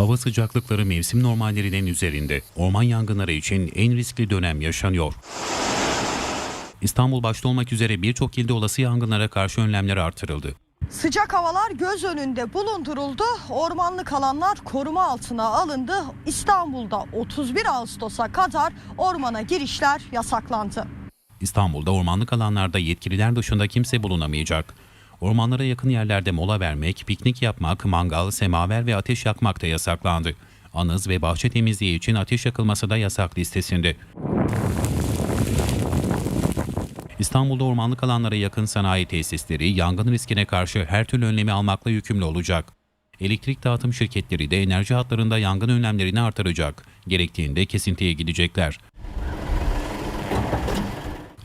Hava sıcaklıkları mevsim normallerinin üzerinde. Orman yangınları için en riskli dönem yaşanıyor. İstanbul başta olmak üzere birçok ilde olası yangınlara karşı önlemler artırıldı. Sıcak havalar göz önünde bulunduruldu. Ormanlık alanlar koruma altına alındı. İstanbul'da 31 Ağustos'a kadar ormana girişler yasaklandı. İstanbul'da ormanlık alanlarda yetkililer dışında kimse bulunamayacak. Ormanlara yakın yerlerde mola vermek, piknik yapmak, mangal, semaver ve ateş yakmak da yasaklandı. Anız ve bahçe temizliği için ateş yakılması da yasak listesinde. İstanbul'da ormanlık alanlara yakın sanayi tesisleri yangın riskine karşı her türlü önlemi almakla yükümlü olacak. Elektrik dağıtım şirketleri de enerji hatlarında yangın önlemlerini artıracak. Gerektiğinde kesintiye gidecekler.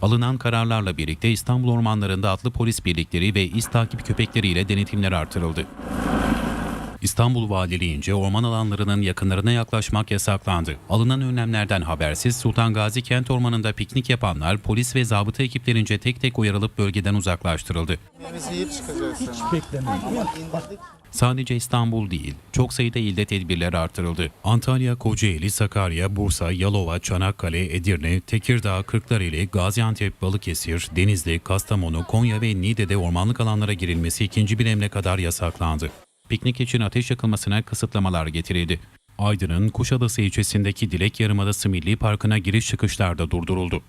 Alınan kararlarla birlikte İstanbul ormanlarında atlı polis birlikleri ve iz takip köpekleriyle denetimler artırıldı. İstanbul Valiliğince orman alanlarının yakınlarına yaklaşmak yasaklandı. Alınan önlemlerden habersiz Sultan Gazi Kent Ormanı'nda piknik yapanlar polis ve zabıta ekiplerince tek tek uyarılıp bölgeden uzaklaştırıldı. Hiç Sadece İstanbul değil, çok sayıda ilde tedbirler artırıldı. Antalya, Kocaeli, Sakarya, Bursa, Yalova, Çanakkale, Edirne, Tekirdağ, Kırklareli, Gaziantep, Balıkesir, Denizli, Kastamonu, Konya ve Niğde'de ormanlık alanlara girilmesi ikinci bir emre kadar yasaklandı. Piknik için ateş yakılmasına kısıtlamalar getirildi. Aydın'ın Kuşadası ilçesindeki Dilek Yarımadası Milli Parkı'na giriş çıkışlar da durduruldu.